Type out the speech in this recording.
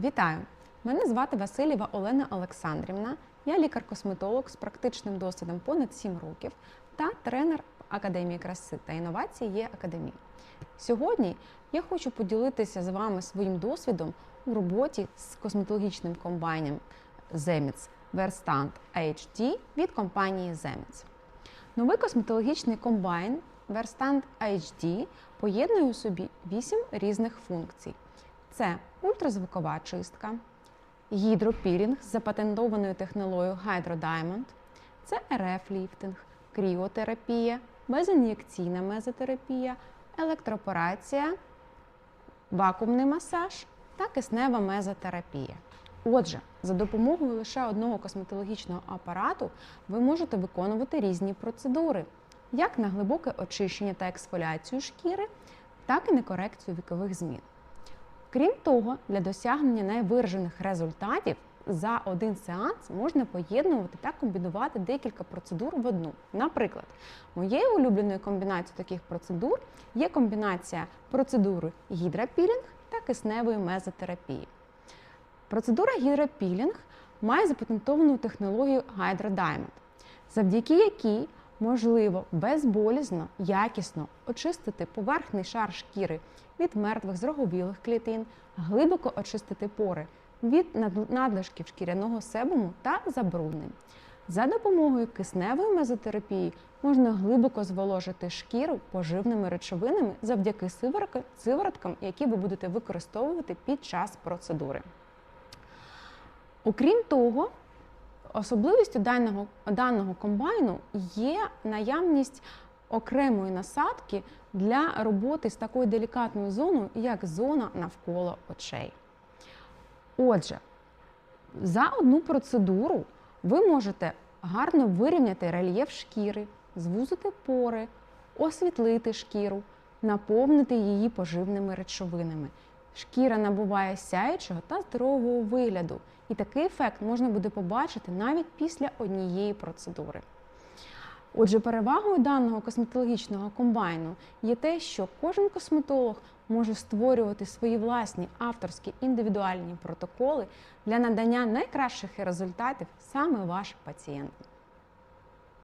Вітаю! Мене звати Васильєва Олена Олександрівна. Я лікар-косметолог з практичним досвідом понад 7 років та тренер Академії краси та інновацій є Академії. Сьогодні я хочу поділитися з вами своїм досвідом у роботі з косметологічним комбайном Zemits Verstand HD від компанії Zemits. Новий косметологічний комбайн Verstand HD поєднує у собі 8 різних функцій. Це ультразвукова чистка, гідропілінг з запатентованою технологією Hydro це РФ-ліфтинг, кріотерапія, безін'єкційна мезотерапія, електропорація, вакуумний масаж та киснева мезотерапія. Отже, за допомогою лише одного косметологічного апарату ви можете виконувати різні процедури, як на глибоке очищення та ексфоліацію шкіри, так і на корекцію вікових змін. Крім того, для досягнення найвиражених результатів за один сеанс можна поєднувати та комбінувати декілька процедур в одну. Наприклад, моєю улюбленою комбінацією таких процедур є комбінація процедури гідропілінг та кисневої мезотерапії. Процедура гідропілінг має запатентовану технологію Hydro Diamond, завдяки якій можливо безболізно, якісно очистити поверхний шар шкіри від мертвих зроговілих клітин, глибоко очистити пори від надлишків шкіряного себуму та забруднень. За допомогою кисневої мезотерапії можна глибоко зволожити шкіру поживними речовинами завдяки сиворотка- сивороткам, які ви будете використовувати під час процедури. Окрім того, особливістю даного, даного комбайну є наявність окремої насадки для роботи з такою делікатною зоною, як зона навколо очей. Отже, за одну процедуру ви можете гарно вирівняти рельєф шкіри, звузити пори, освітлити шкіру, наповнити її поживними речовинами. Шкіра набуває сяючого та здорового вигляду, і такий ефект можна буде побачити навіть після однієї процедури. Отже, перевагою даного косметологічного комбайну є те, що кожен косметолог може створювати свої власні авторські індивідуальні протоколи для надання найкращих результатів саме вашим пацієнтам.